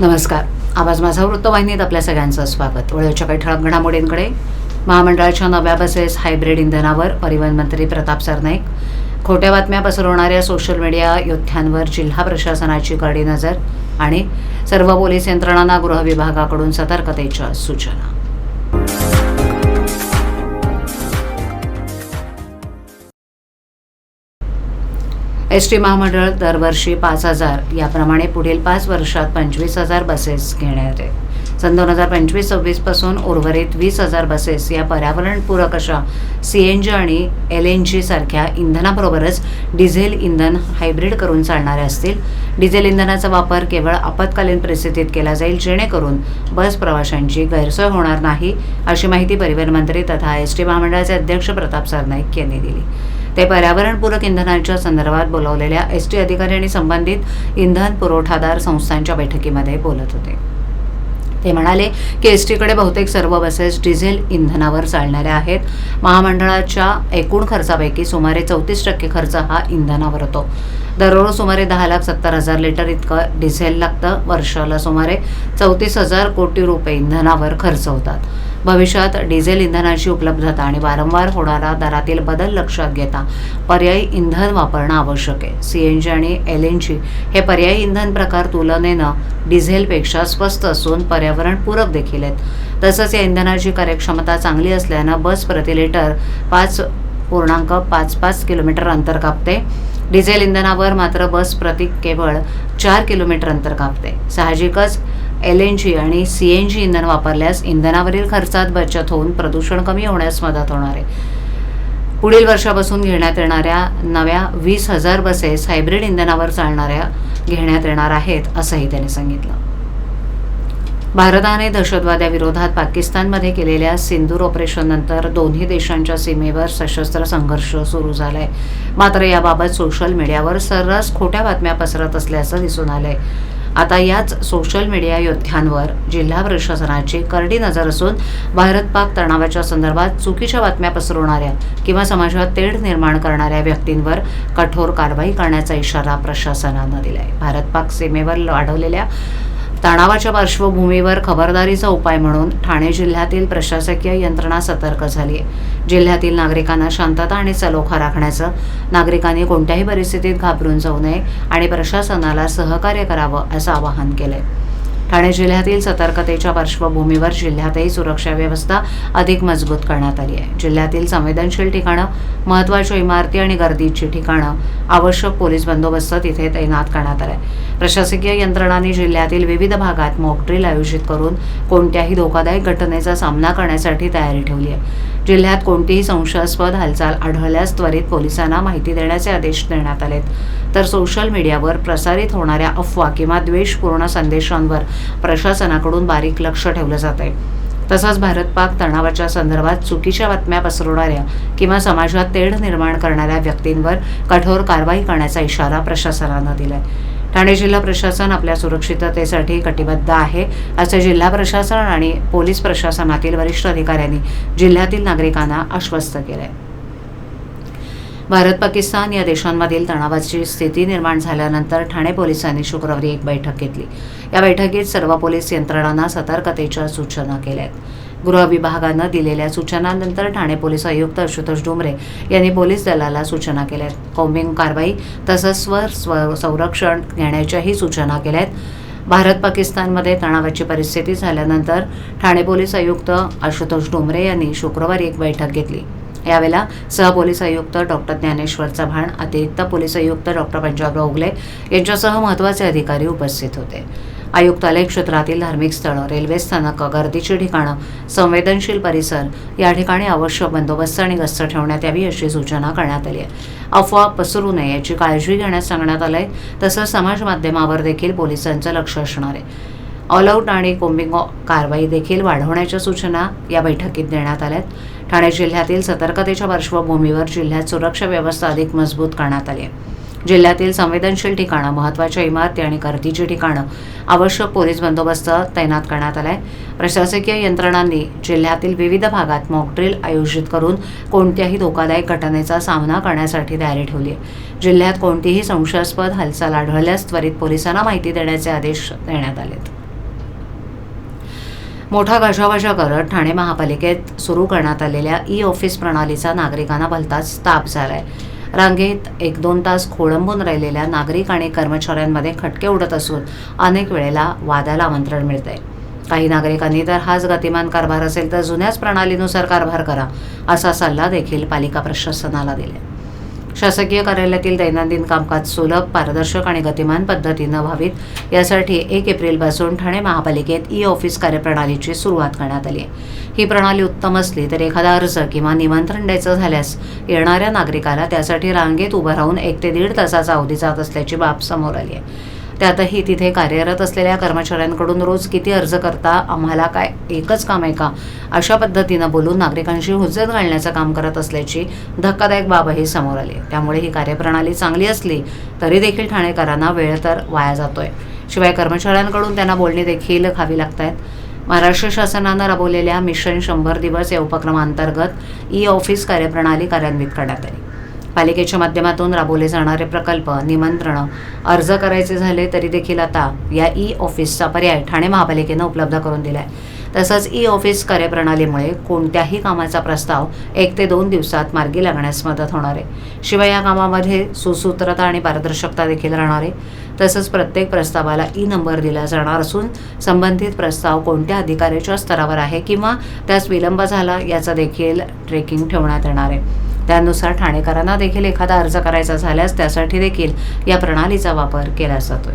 नमस्कार. आवाज माझा वृत्तवाहिनीत आपल्या सगळ्यांचं स्वागत. वेळेच्या काही ठळक घडामोडींकडे महामंडळाच्या नव्या बसेस हायब्रिड इंधनावर परिवहन मंत्री प्रताप सरनाईक. खोट्या बातम्या पसरवणाऱ्या सोशल मीडिया योद्ध्यांवर जिल्हा प्रशासनाची कडी नजर आणि सर्व पोलीस यंत्रणांना गृह विभागाकडून सतर्कतेच्या सूचना. एस टी महामंडळ दरवर्षी पाच हजार याप्रमाणे पुढील पाच वर्षात पंचवीस हजार बसेस घेण्यात आहे सन दोन हजार पंचवीस सव्वीसपासून उर्वरित वीस हजार बसेस या पर्यावरणपूरक अशा सी एन जी आणि एल एन जी सारख्या इंधनाबरोबरच डिझेल इंधन हायब्रिड करून चालणाऱ्या असतील. डिझेल इंधनाचा वापर केवळ आपत्कालीन परिस्थितीत केला जाईल जेणेकरून बस प्रवाशांची गैरसोय होणार नाही अशी माहिती परिवहन मंत्री तथा एस टी महामंडळाचे अध्यक्ष प्रताप सरनाईक यांनी दिली. ते पर्यावरणपूरक इंधनाच्या संदर्भात बोलवलेल्या एस टी अधिकारी आणि संबंधित इंधन पुरवठादार संस्थांच्या बैठकीमध्ये बोलत होते. ते म्हणाले की एस टीकडे बहुतेक सर्व बसेस डिझेल इंधनावर चालणाऱ्या आहेत. महामंडळाच्या एकूण खर्चापैकी सुमारे चौतीस टक्के खर्च हा इंधनावर होतो. दररोज सुमारे दहा लाख सत्तर हजार लिटर इतकं डिझेल लागतं. वर्षाला सुमारे चौतीस हजार कोटी रुपये इंधनावर खर्च होतात. भविष्यात डिझेल इंधनाची उपलब्धता आणि वारंवार होणारा दरातील बदल लक्षात घेता पर्यायी इंधन वापरणं आवश्यक आहे. सी एन जी आणि एल एन जी हे पर्यायी इंधन प्रकार तुलनेनं डिझेलपेक्षा स्वस्त असून पर्यावरणपूरक देखील आहेत. तसंच या इंधनाची कार्यक्षमता चांगली असल्यानं बस प्रति लिटर पाच पूर्णांक पाच पाच किलोमीटर अंतर कापते. डिझेल इंधनावर मात्र बस प्रति केवळ चार किलोमीटर अंतर कापते. साहजिकच एल एन जी आणि सी एन जी इंधन वापरल्यास इंधनावरील खर्चात बचत होऊन प्रदूषण कमी होण्यास मदत होणार आहे. पुढील वर्षापासून घेण्यात येणाऱ्या नव्या वीस हजार बसेस हायब्रिड इंधनावर चालणाऱ्या घेण्यात येणार आहेत असंही त्यांनी सांगितलं. भारताने दहशतवाद्याविरोधात पाकिस्तानमध्ये केलेल्या सिंदूर ऑपरेशननंतर दोन्ही देशांच्या सीमेवर सशस्त्र संघर्ष सुरू झालाय. मात्र याबाबत सोशल मीडियावर सर्रास खोट्या बातम्या पसरत असल्याचं दिसून आलंय. आता याच सोशल मीडिया योद्ध्यांवर जिल्हा प्रशासनाची करडी नजर असून भारत पाक तणावाच्या संदर्भात चुकीच्या बातम्या पसरवणाऱ्या किंवा समाजात तेढ निर्माण करणाऱ्या व्यक्तींवर कठोर कारवाई करण्याचा इशारा प्रशासनानं दिलाय. भारत पाक सीमेवर वाढवलेल्या तणावाच्या पार्श्वभूमीवर खबरदारीचा उपाय म्हणून ठाणे जिल्ह्यातील प्रशासकीय यंत्रणा सतर्क झाली आहे जिल्ह्यातील नागरिकांना शांतता आणि सलोखा राखण्याचं नागरिकांनी कोणत्याही परिस्थितीत घाबरून जाऊ नये आणि प्रशासनाला सहकार्य करावं असं आवाहन केलंय. ठाणे जिल्ह्यातील सतर्कतेच्या पार्श्वभूमीवर जिल्ह्यातही सुरक्षा व्यवस्था अधिक मजबूत करण्यात आली आहे. जिल्ह्यातील संवेदनशील ठिकाणं महत्त्वाच्या इमारती आणि गर्दीची ठिकाणं आवश्यक पोलीस बंदोबस्त तिथे तैनात करण्यात आहे प्रशासकीय यंत्रणांनी जिल्ह्यातील विविध भागात मॉकड्रिल आयोजित करून कोणत्याही धोकादायक घटनेचा सामना करण्यासाठी तयारी ठेवली आहे. जिल्ह्यात कोणतीही संशयास्पद हालचाल आढळल्यास त्वरित पोलिसांना माहिती देण्याचे आदेश देण्यात आलेत. तर सोशल मीडियावर प्रसारित होणाऱ्या अफवा किंवा द्वेषपूर्ण संदेशांवर प्रशासनाकडून बारीक लक्ष ठेवलं जात आहे. तसंच भारत पाक तणावाच्या संदर्भात चुकीच्या बातम्या पसरवणाऱ्या किंवा समाजात तेढ निर्माण करणाऱ्या व्यक्तींवर कठोर कारवाई करण्याचा इशारा प्रशासनानं दिलाय. ठाणे जिल्हा प्रशासन आपल्या सुरक्षिततेसाठी कटिबद्ध आहे असे जिल्हा प्रशासन आणि पोलीस प्रशासनातील वरिष्ठ अधिकाऱ्यांनी जिल्ह्यातील नागरिकांना आश्वस्त केलंय. भारत पाकिस्तान या देशांमधील तणावाची स्थिती निर्माण झाल्यानंतर ठाणे पोलिसांनी शुक्रवारी एक बैठक घेतली. या बैठकीत सर्व पोलीस यंत्रणांना सतर्कतेच्या सूचना केल्या आहेत गृह विभागानं दिलेल्या सूचनांनंतर ठाणे पोलीस आयुक्त आशुतोष डोंबरे यांनी पोलीस दलाला सूचना केल्या आहेत. कौमिंग कारवाई तसंच स्व स्व संरक्षण घेण्याच्याही सूचना केल्या आहेत. भारत पाकिस्तानमध्ये तणावाची परिस्थिती झाल्यानंतर ठाणे पोलीस आयुक्त आशुतोष डोंबरे यांनी शुक्रवारी एक बैठक घेतली. यावेळेला सहपोलीस आयुक्त डॉक्टर ज्ञानेश्वर चव्हाण अतिरिक्त पोलीस आयुक्त डॉक्टर पंजाबराव उगले यांच्यासह महत्त्वाचे अधिकारी उपस्थित होते. आयुक्तालय क्षेत्रातील धार्मिक स्थळं रेल्वे स्थानक गर्दीची ठिकाणं संवेदनशील परिसर या ठिकाणी आवश्यक बंदोबस्त आणि गस्त ठेवण्यात यावी अशी सूचना करण्यात आली आहे. अफवा पसरू नये याची काळजी घेण्यास सांगण्यात आलं आहे तसंच समाज माध्यमावर देखील पोलिसांचं लक्ष असणार आहे. ऑल आऊट आणि कोम्बिंग कारवाई देखील वाढवण्याच्या सूचना या बैठकीत देण्यात आल्यात. ठाणे जिल्ह्यातील सतर्कतेच्या पार्श्वभूमीवर जिल्ह्यात सुरक्षा व्यवस्था अधिक मजबूत करण्यात आली आहे. जिल्ह्यातील संवेदनशील ठिकाणं महत्त्वाच्या इमारती आणि गर्दीची ठिकाणं. आवश्यक पोलीस बंदोबस्त तैनात करण्यात आलाय. प्रशासकीय यंत्रणांनी जिल्ह्यातील विविध भागात मॉकड्रिल आयोजित करून कोणत्याही धोकादायक घटनेचा सामना करण्यासाठी तयारी ठेवली आहे. जिल्ह्यात कोणतीही संशयास्पद हालचाल आढळल्यास त्वरित पोलिसांना माहिती देण्याचे आदेश देण्यात आलेत. मोठा गाजावाजा करत ठाणे महापालिकेत सुरू करण्यात आलेल्या ई ऑफिस प्रणालीचा नागरिकांना भलताच ताप झालाय. रांगेत एक दोन तास खोळंबून राहिलेल्या नागरिक आणि कर्मचाऱ्यांमध्ये खटके उडत असून अनेक वेळेला वादाला आमंत्रण मिळतंय. काही नागरिकांनी तर हाच गतिमान कारभार असेल तर जुन्याच प्रणालीनुसार कारभार करा असा सल्ला देखील पालिका प्रशासनाला दिला शासकीय कार्यालयातील दैनंदिन कामकाज सुलभ पारदर्शक आणि गतिमान पद्धतीनं व्हावीत. यासाठी एक एप्रिलपासून ठाणे महापालिकेत ई ऑफिस कार्यप्रणालीची सुरुवात करण्यात आली आहे. ही प्रणाली उत्तम असली तर एखादा अर्ज किंवा निमंत्रण द्यायचं झाल्यास येणाऱ्या नागरिकाला त्यासाठी रांगेत उभं राहून एक ते दीड तासाचा अवधी जात असल्याची बाब समोर आली आहे. त्यातही तिथे कार्यरत असलेल्या कर्मचाऱ्यांकडून रोज किती अर्ज करता आम्हाला काय एकच काम आहे का? अशा पद्धतीनं बोलून नागरिकांशी हुज्जत घालण्याचं काम करत असल्याची धक्कादायक बाबही समोर आली. त्यामुळे ही कार्यप्रणाली चांगली असली तरी देखील ठाणेकरांना वेळ तर वाया जातोय. शिवाय कर्मचाऱ्यांकडून त्यांना बोलणी देखील खावी लागत आहेत महाराष्ट्र शासनानं राबवलेल्या मिशन शंभर दिवस या उपक्रमांतर्गत ई ऑफिस कार्यप्रणाली कार्यान्वित करण्यात आली. पालिकेच्या माध्यमातून राबवले जाणारे प्रकल्प निमंत्रणं अर्ज करायचे झाले तरी देखील आता या ई ऑफिसचा पर्याय ठाणे महापालिकेनं उपलब्ध करून दिला आहे तसंच ई ऑफिस कार्यप्रणालीमुळे कोणत्याही कामाचा प्रस्ताव एक ते दोन दिवसात मार्गी लागण्यास मदत होणार आहे. शिवाय या कामामध्ये सुसूत्रता आणि पारदर्शकता देखील राहणार आहे. तसंच प्रत्येक प्रस्तावाला ई नंबर दिला जाणार असून संबंधित प्रस्ताव कोणत्या अधिकाऱ्याच्या स्तरावर आहे किंवा त्यास विलंब झाला याचा देखील ट्रेकिंग ठेवण्यात येणार आहे. त्यानुसार ठाणेकरांना देखील एखादा अर्ज करायचा झाल्यास त्यासाठी देखील या प्रणालीचा वापर केला जातोय.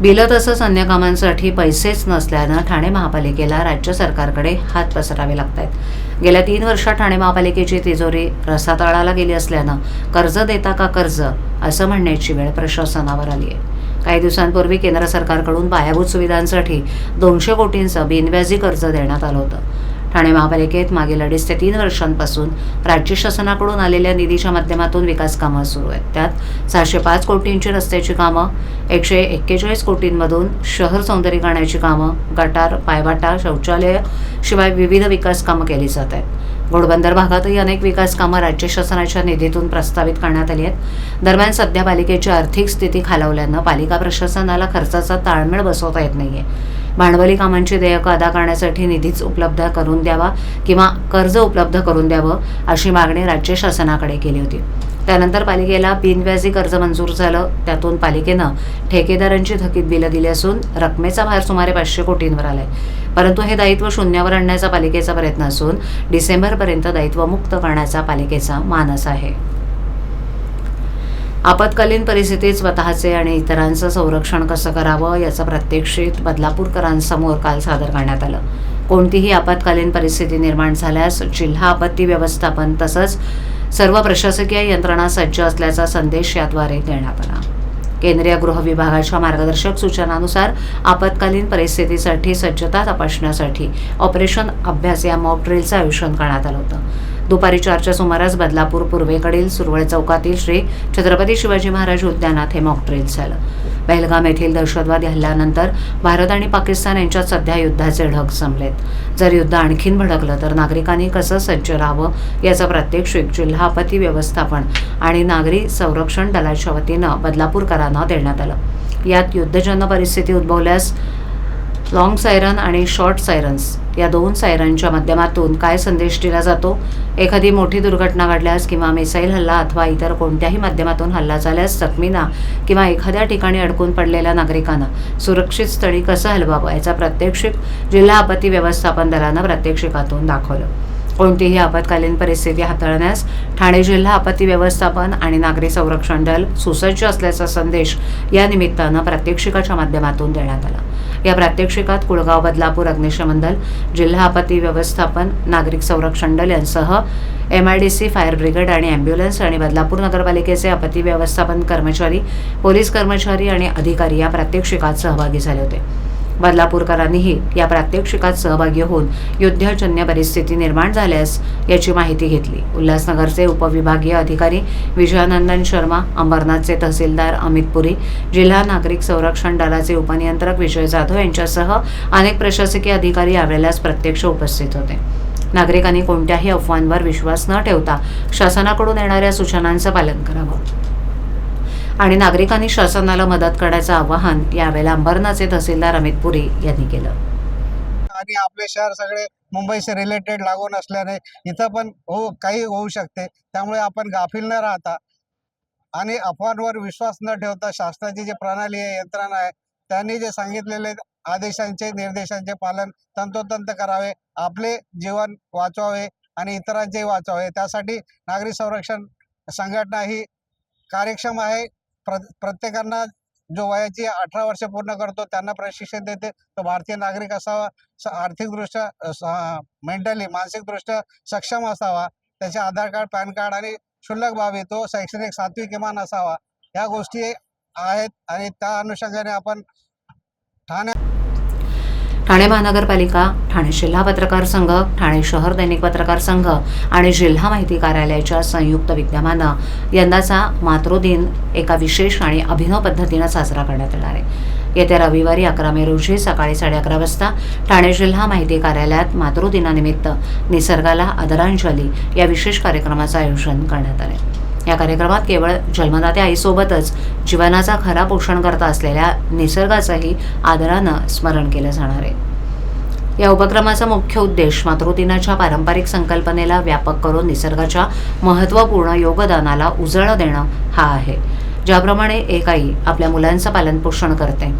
बिलं तसंच अन्य कामांसाठी पैसेच नसल्यानं ठाणे महापालिकेला राज्य सरकारकडे हात पसरावे लागत आहेत गेल्या तीन वर्षात ठाणे महापालिकेची तिजोरी रसातळाला गेली असल्यानं कर्ज देता का कर्ज असं म्हणण्याची वेळ प्रशासनावर आली आहे काही दिवसांपूर्वी केंद्र सरकारकडून पायाभूत सुविधांसाठी दोनशे कोटींचं बिनव्याजी कर्ज देण्यात आलं होतं. ठाणे महापालिकेत मागील अडीच ते तीन वर्षांपासून राज्य शासनाकडून आलेल्या निधीच्या माध्यमातून विकास कामं सुरू आहेत. त्यात सहाशे पाच कोटींची रस्त्याची कामं एकशे एक्केचाळीस कोटींमधून शहर सौंदर्यीकरणाची कामं गटार पायवाटा शौचालय शिवाय विविध विकास कामं केली जात आहेत. घोडबंदर भागातही अनेक विकास कामं राज्य शासनाच्या निधीतून प्रस्तावित करण्यात आली आहेत. दरम्यान सध्या पालिकेची आर्थिक स्थिती खालावल्यानं पालिका प्रशासनाला खर्चाचा ताळमेळ बसवता येत नाहीये. भांडवली कामांची देयकं अदा करण्यासाठी निधीच उपलब्ध करून द्यावा किंवा कर्ज उपलब्ध करून द्यावं अशी मागणी राज्य शासनाकडे केली होती. त्यानंतर पालिकेला बिनव्याजी कर्ज मंजूर झालं. त्यातून पालिकेनं ठेकेदारांची थकीत बिलं दिली असून रकमेचा भार सुमारे पाचशे कोटींवर आलाय. परंतु हे दायित्व शून्यावर आणण्याचा पालिकेचा प्रयत्न असून डिसेंबरपर्यंत दायित्व मुक्त करण्याचा पालिकेचा मानस आहे. आपत्कालीन परिस्थितीत स्वतःचे आणि इतरांचं संरक्षण कसं करावं याचं प्रात्यक्षिक बदलापूरकरांसमोर काल सादर करण्यात आलं. कोणतीही आपत्कालीन परिस्थिती निर्माण झाल्यास जिल्हा आपत्ती व्यवस्थापन तसंच सर्व प्रशासकीय यंत्रणा सज्ज असल्याचा संदेश याद्वारे देण्यात आला. केंद्रीय गृह विभागाच्या मार्गदर्शक सूचनानुसार आपत्कालीन परिस्थितीसाठी सज्जता तपासण्यासाठी ऑपरेशन अभ्यास या मॉक ड्रिलचं आयोजन करण्यात आलं होतं. दुपारी चारच्या सुमारास बदलापूर पूर्वेकडील सुरवळ चौकातील श्री छत्रपती शिवाजी महाराज उद्यानात हे मॉक झालं. पहलगाम येथील दहशतवादी हल्ल्यानंतर भारत आणि पाकिस्तान यांच्यात सध्या युद्धाचे ढग जमलेत जर युद्ध आणखीन भडकलं तर नागरिकांनी कसं सज्ज राहावं याचा प्रात्यक्षिक जिल्हा आपत्ती व्यवस्थापन आणि नागरी संरक्षण दलाच्या वतीनं बदलापूरकरांना देण्यात आलं. यात युद्धजन्य परिस्थिती उद्भवल्यास लॉंग सायरन आणि शॉर्ट सायरन्स या दोन सायरनच्या माध्यमातून काय संदेश दिला जातो? एखादी मोठी दुर्घटना घडल्यास किंवा मिसाईल हल्ला अथवा इतर कोणत्याही माध्यमातून हल्ला झाल्यास जखमींना किंवा एखाद्या ठिकाणी अडकून पडलेल्या नागरिकांना सुरक्षित स्थळी कसं हलवावं याचा प्रात्यक्षिक जिल्हा आपत्ती व्यवस्थापन दलानं प्रात्यक्षिकातून दाखवलं. कोणतीही आपत्कालीन परिस्थिती हाताळण्यास ठाणे जिल्हा आपत्ती व्यवस्थापन आणि नागरी संरक्षण दल सुसज्ज असल्याचा संदेश या निमित्तानं प्रात्यक्षिकाच्या माध्यमातून देण्यात आला. या प्रात्यक्षिकात कुळगाव बदलापूर अग्निशमन दल जिल्हा आपत्ती व्यवस्थापन नागरिक संरक्षण दल यांसह M I D C fire brigade आणि ॲम्ब्युलन्स आणि बदलापूर नगरपालिकेचे आपत्ती व्यवस्थापन कर्मचारी पोलीस कर्मचारी आणि अधिकारी या प्रात्यक्षिकात सहभागी झाले होते. बदलापूरकरांनीही या प्रात्यक्षिकात सहभागी होऊन युद्धजन्य परिस्थिती निर्माण झाल्यास याची माहिती घेतली. उल्हासनगरचे उपविभागीय अधिकारी विजयानंदन शर्मा अंबरनाथचे तहसीलदार अमित पुरी जिल्हा नागरिक संरक्षण दलाचे उपनियंत्रक विजय जाधव यांच्यासह अनेक प्रशासकीय अधिकारी यावेळेलाच प्रत्यक्ष उपस्थित होते. नागरिकांनी कोणत्याही अफवांवर विश्वास न ठेवता शासनाकडून येणाऱ्या सूचनांचं पालन करावं. आणि नागरिकांनी शासनाला मदत करण्याचं आवाहन यावेळेला अंबरनाथचे तहसीलदार अमित पुरी यांनी केलं. आणि आपले शहर सगळे मुंबईशी रिलेटेड लागून असल्याने इथं पण हो काही होऊ शकते. त्यामुळे आपण गाफील न राहता आणि अफवांवर विश्वास न ठेवता शासनाची जी प्रणाली आहे यंत्रणा आहे त्यांनी जे सांगितलेले आदेशांचे निर्देशांचे पालन तंतोतंत करावे आपले जीवन वाचवावे आणि इतरांचेही वाचवावे. त्यासाठी नागरी संरक्षण संघटना ही कार्यक्षम आहे. प्र प्रत्येकांना जो वयाची अठरा वर्ष पूर्ण करतो त्यांना प्रशिक्षण देते. तो भारतीय नागरिक असावा आर्थिकदृष्ट्या मेंटली मानसिकदृष्ट्या सक्षम असावा. त्याचे आधार कार्ड पॅन कार्ड आणि क्षुल्लक बाबी तो शैक्षणिक सातवी किमान असावा. या गोष्टी आहेत आणि त्या अनुषंगाने आपण ठाणे ठाणे महानगरपालिका ठाणे जिल्हा पत्रकार संघ ठाणे शहर दैनिक पत्रकार संघ आणि जिल्हा माहिती कार्यालयाच्या संयुक्त विद्यमानं यंदाचा मातृदिन एका विशेष आणि अभिनव पद्धतीनं साजरा करण्यात येणार आहे. येत्या रविवारी अकरा मे रोजी सकाळी साडे अकरा वाजता ठाणे जिल्हा माहिती कार्यालयात मातृदिनानिमित्त निसर्गाला आदरांजली या विशेष कार्यक्रमाचं आयोजन करण्यात आलं आहे या कार्यक्रमात केवळ जन्मदात्या आईसोबतच जीवनाचा खरा पोषण करता असलेल्या निसर्गाचंही आदरानं स्मरण केलं जाणार आहे. या उपक्रमाचा मुख्य उद्देश मातृदिनाच्या पारंपरिक संकल्पनेला व्यापक करून निसर्गाच्या महत्त्वपूर्ण योगदानाला उजळं देणं हा आहे. ज्याप्रमाणे एक आई आपल्या मुलांचं पालनपोषण करते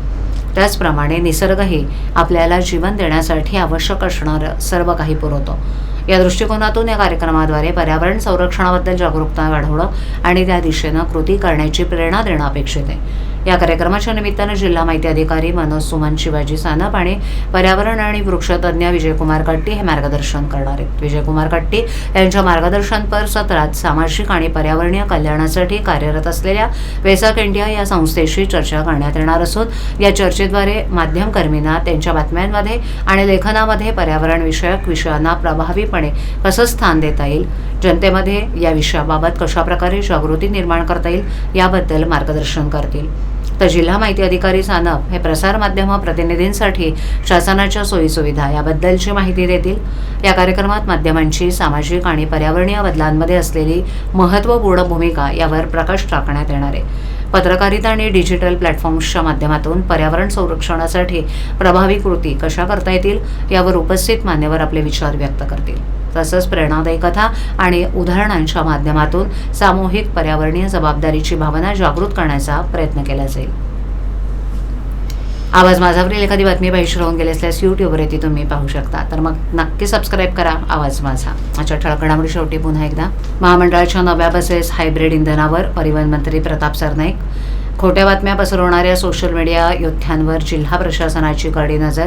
त्याचप्रमाणे निसर्गही आपल्याला जीवन देण्यासाठी आवश्यक असणारं सर्व काही पुरवतो. या दृष्टिकोनातून या कार्यक्रमाद्वारे पर्यावरण संरक्षणाबद्दल जागरूकता वाढवणं आणि त्या दिशेनं कृती करण्याची प्रेरणा देणं अपेक्षित आहे. या कार्यक्रमाच्या निमित्तानं जिल्हा माहिती अधिकारी मनोज सुमन शिवाजी सानप आणि पर्यावरण आणि वृक्षतज्ञ विजयकुमार कट्टी हे मार्गदर्शन करणार आहेत. विजयकुमार कट्टी यांच्या मार्गदर्शनपर सत्रात सामाजिक आणि पर्यावरणीय कल्याणासाठी कार्यरत असलेल्या वेसाक इंडिया या संस्थेशी चर्चा करण्यात येणार असून या चर्चेद्वारे माध्यमकर्मींना त्यांच्या बातम्यांमध्ये आणि लेखनामध्ये पर्यावरणविषयक विषयांना प्रभावीपणे कसं स्थान देता येईल जनतेमध्ये या विषयाबाबत कशाप्रकारे जागृती निर्माण करता येईल याबद्दल मार्गदर्शन करतील. तर जिल्हा माहिती अधिकारी सानप हे प्रसारमाध्यम प्रतिनिधींसाठी शासनाच्या सोयीसुविधा याबद्दलची माहिती देतील. या कार्यक्रमात माध्यमांची सामाजिक आणि पर्यावरणीय बदलांमध्ये असलेली महत्त्वपूर्ण भूमिका यावर प्रकाश टाकण्यात येणार आहे. पत्रकारिता आणि डिजिटल प्लॅटफॉर्म्सच्या माध्यमातून पर्यावरण संरक्षणासाठी प्रभावी कृती कशा करता येतील यावर उपस्थित मान्यवर आपले विचार व्यक्त करतील. तसंच प्रेरणादायी कथा आणि उदाहरणांच्या माध्यमातून सामूहिक पर्यावरणीय जबाबदारीची भावना जागृत करण्याचा प्रयत्न केला जाईल. आवाज माझावरील एखादी बातमी पाहिजे राहून गेली असल्यास यूट्यूबवर ती तुम्ही पाहू शकता. तर मग नक्की सबस्क्राईब करा आवाज माझा. आजच्या ठळकणामुळे शेवटी पुन्हा एकदा महामंडळाच्या नव्या बसेस हायब्रिड इंधनावर परिवहन मंत्री प्रताप सरनाईक. खोट्या बातम्या पसरवणाऱ्या सोशल मीडिया योद्ध्यांवर जिल्हा प्रशासनाची कडी नजर.